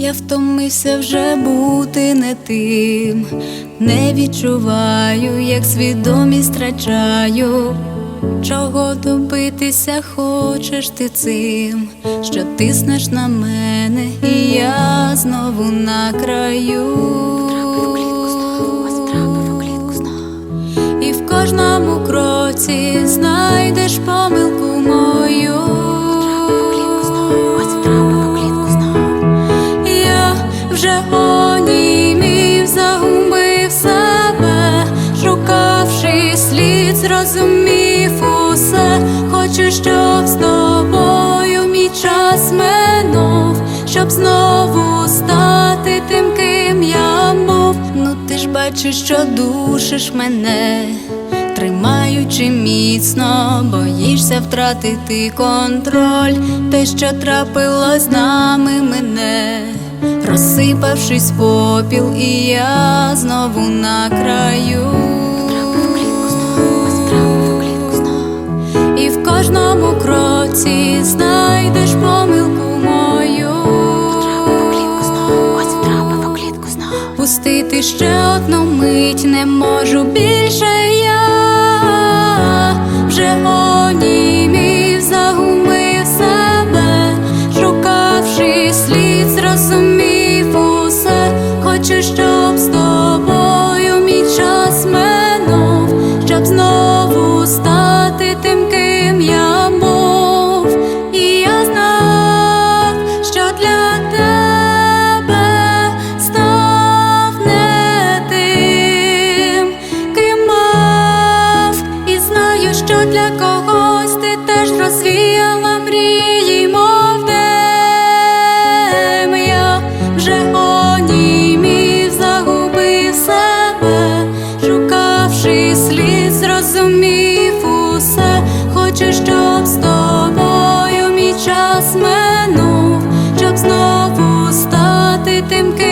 Я втомився вже бути не тим, не відчуваю, як свідомість втрачаю. Чого добитися хочеш ти цим, що тиснеш на мене, і я знову на краю. І в кожному кроці знайдеш помилку зрозумів усе. Хочу, щоб з тобою мій час минув, щоб знову стати тим, ким я був. Ну ти ж бачиш, що душиш мене. Тримаючи міцно, боїшся втратити контроль, те, що трапилось з нами мене, розсипавшись попіл, і я знову на краю. Кроці знайдеш помилку мою. Пустити ще одну мить не можу більше тим, ким